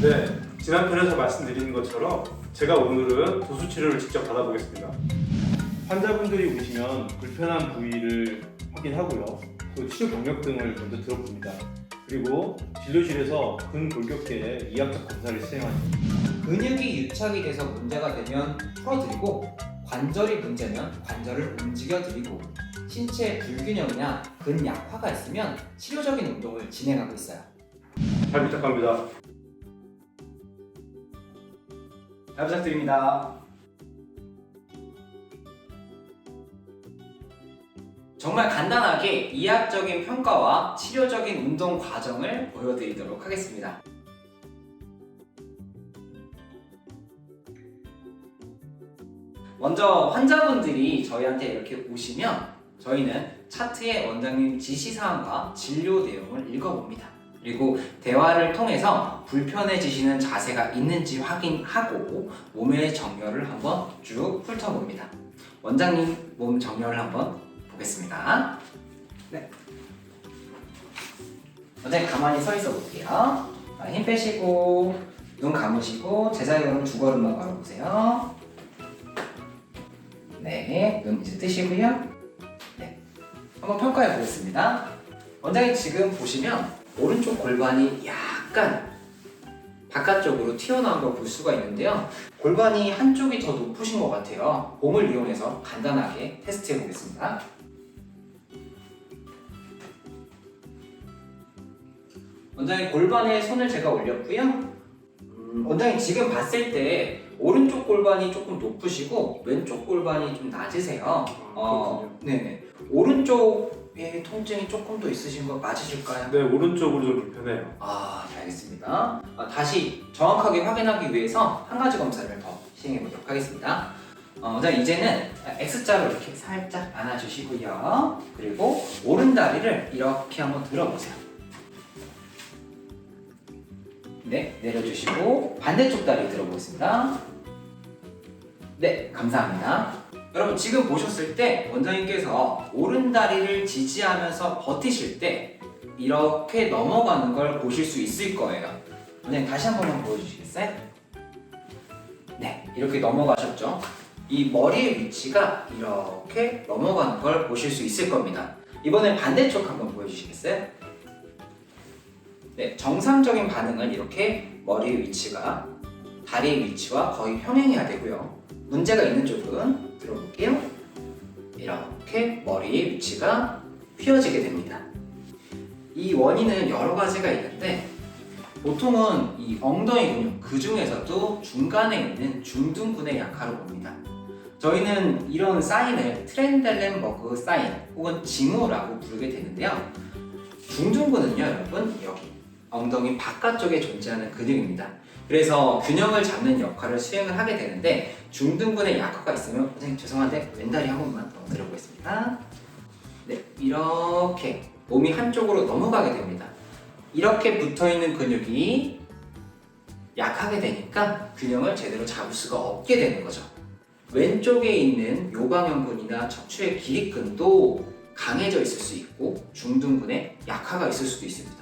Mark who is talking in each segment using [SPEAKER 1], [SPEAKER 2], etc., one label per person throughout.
[SPEAKER 1] 네, 지난 편에서 말씀드린 것처럼 제가 오늘은 도수 치료를 직접 받아보겠습니다. 환자분들이 오시면 불편한 부위를 확인하고요. 또 치료 병력 등을 먼저 들어봅니다. 그리고 진료실에서 근골격계의 이학적 검사를 시행하죠.
[SPEAKER 2] 근육이 유착이 돼서 문제가 되면 풀어드리고 관절이 문제면 관절을 움직여드리고 신체 불균형이나 근약화가 있으면 치료적인 운동을 진행하고 있어요.
[SPEAKER 1] 잘 부탁합니다.
[SPEAKER 2] 잘 부탁드립니다. 정말 간단하게 이학적인 평가와 치료적인 운동 과정을 보여드리도록 하겠습니다. 먼저 환자분들이 저희한테 이렇게 오시면 저희는 차트에 원장님 지시사항과 진료 내용을 읽어봅니다. 그리고 대화를 통해서 불편해지시는 자세가 있는지 확인하고 몸의 정렬을 한번 쭉 훑어봅니다. 원장님 몸 정렬을 한번 보겠습니다. 네. 원장님 가만히 서 있어 볼게요. 자, 힘 빼시고 눈 감으시고 제자리 걸음 두 걸음만 걸어보세요. 네, 눈 이제 뜨시고요. 네, 한번 평가해 보겠습니다. 원장님 지금 보시면 오른쪽 골반이 약간 바깥쪽으로 튀어나온 걸 볼 수가 있는데요. 골반이 한쪽이 더 높으신 것 같아요. 몸을 이용해서 간단하게 테스트해 보겠습니다. 원장님 골반에 손을 제가 올렸고요. 음, 원장님 지금 봤을 때 오른쪽 골반이 조금 높으시고 왼쪽 골반이 좀 낮으세요. 어, 네네. 오른쪽 에 통증이 조금 더 있으신 거 맞으실까요?
[SPEAKER 1] 네, 오른쪽으로 좀 불편해요.
[SPEAKER 2] 아, 네, 알겠습니다. 아, 다시 정확하게 확인하기 위해서 한 가지 검사를 더 시행해 보도록 하겠습니다. 어, 자, 이제는 X자로 이렇게 살짝 안아주시고요. 그리고 오른 다리를 이렇게 한번 들어보세요. 네, 내려주시고 반대쪽 다리 들어보겠습니다. 네, 감사합니다. 여러분 지금 보셨을 때 원장님께서 오른 다리를 지지하면서 버티실 때 이렇게 넘어가는 걸 보실 수 있을 거예요. 원장님 다시 한 번만 보여주시겠어요? 네, 이렇게 넘어가셨죠? 이 머리의 위치가 이렇게 넘어가는 걸 보실 수 있을 겁니다. 이번엔 반대쪽 한번 보여주시겠어요? 네, 정상적인 반응은 이렇게 머리의 위치가 다리의 위치와 거의 평행해야 되고요. 문제가 있는 쪽은 머리의 위치가 휘어지게 됩니다. 이 원인은 여러 가지가 있는데 보통은 이 엉덩이 근육 그 중에서도 중간에 있는 중둔근의 약화로 봅니다. 저희는 이런 사인을 트렌델렌버그 사인 혹은 징후라고 부르게 되는데요. 중둔근은요, 여러분 여기 엉덩이 바깥쪽에 존재하는 근육입니다. 그래서 균형을 잡는 역할을 수행을 하게 되는데 중둔근의 약화가 있으면 선생님 죄송한데 왼다리 한 번만 더 들어보겠습니다. 네, 이렇게 몸이 한쪽으로 넘어가게 됩니다. 이렇게 붙어 있는 근육이 약하게 되니까 균형을 제대로 잡을 수가 없게 되는 거죠. 왼쪽에 있는 요방형근이나 척추의 기립근도 강해져 있을 수 있고 중둔근에 약화가 있을 수도 있습니다.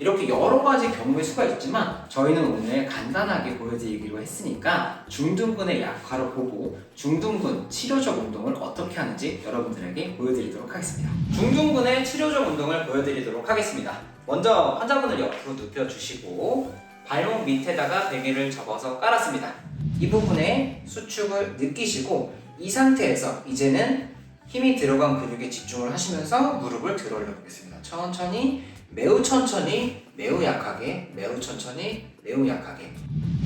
[SPEAKER 2] 이렇게 여러 가지 경우의 수가 있지만 저희는 오늘 간단하게 보여드리기로 했으니까 중둔근의 약화로 보고 중둔근 치료적 운동을 어떻게 하는지 여러분들에게 보여드리도록 하겠습니다. 중둔근의 치료적 운동을 보여드리도록 하겠습니다. 먼저 환자분을 옆으로 눕혀주시고 발목 밑에다가 베개를 접어서 깔았습니다. 이 부분에 수축을 느끼시고 이 상태에서 이제는 힘이 들어간 근육에 집중을 하시면서 무릎을 들어 올려 보겠습니다. 천천히 매우 천천히 매우 약하게 매우 천천히 매우 약하게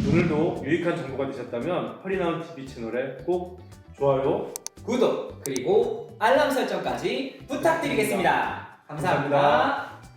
[SPEAKER 1] 오늘도 유익한 정보가 되셨다면 허리나온 TV 채널에 꼭 좋아요,
[SPEAKER 2] 구독 그리고 알람 설정까지 부탁드리겠습니다. 감사합니다.
[SPEAKER 1] 감사합니다.